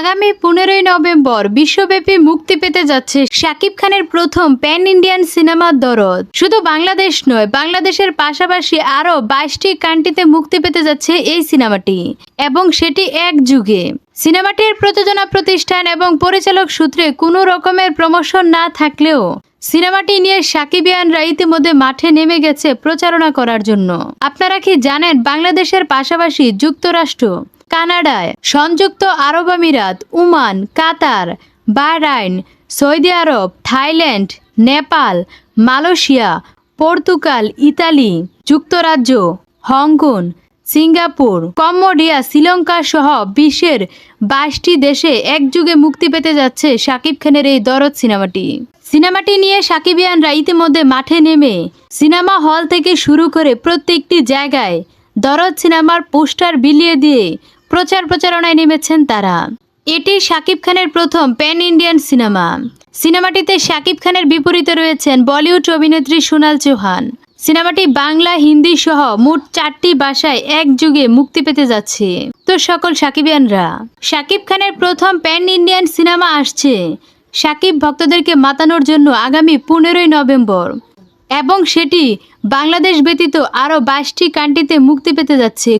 আগামী পনেরোই নভেম্বর বিশ্বব্যাপী মুক্তি পেতে যাচ্ছে শাকিব খানের প্রথম প্যান ইন্ডিয়ান সিনেমার দরদ। শুধু বাংলাদেশ নয়, বাংলাদেশের পাশাপাশি আরও বাইশটি কান্ট্রিতে মুক্তি পেতে যাচ্ছে এই সিনেমাটি, এবং সেটি এক যুগে। সিনেমাটির প্রযোজনা প্রতিষ্ঠান এবং পরিচালক সূত্রে কোনো রকমের প্রমোশন না থাকলেও সিনেমাটি নিয়ে সাকিবিয়ানরা ইতিমধ্যে মাঠে নেমে গেছে প্রচারণা করার জন্য। আপনারা কি জানেন বাংলাদেশের পাশাপাশি যুক্তরাষ্ট্র কানাডায় সংযুক্ত আরব আমিরাত ওমান কাতার, বাহরাইন, সৌদি আরব, Thailand, Nepal, Malaysia, Portugal, Italy, যুক্তরাজ্য, Hong Kong, Singapore, Cambodia, Sri Lanka সহ বিশ্বের বাইশটি দেশে একযুগে মুক্তি পেতে যাচ্ছে শাকিব খানের এই দরদ সিনেমাটি। সিনেমাটি নিয়ে সাকিবিয়ানরা ইতিমধ্যে মাঠে নেমে সিনেমা হল থেকে শুরু করে প্রত্যেকটি জায়গায় দরদ সিনেমার পোস্টার বিলিয়ে দিয়ে প্রচার প্রচারণায় নেমেছেন তারা। এটি শাকিব খানের প্রথম প্যান ইন্ডিয়ান সিনেমা। সিনেমাটিতে শাকিব খানের বিপরীতে রয়েছেন বলিউড অভিনেত্রী সোনাল চৌহান। সিনেমাটি বাংলা, হিন্দি সহ মোট চারটি ভাষায় এক যুগে মুক্তি পেতে যাচ্ছে। তো সকল সাকিবিয়ানরা শাকিব খানের প্রথম প্যান ইন্ডিয়ান সিনেমা আসছে। সাকিব ভক্তদেরকে মাতানোর জন্য আগামী পনেরোই নভেম্বর। এবং সেটি বাংলাদেশ ব্যতীত আরও বাইশটি কান্ট্রিতে মুক্তি পেতে যাচ্ছে।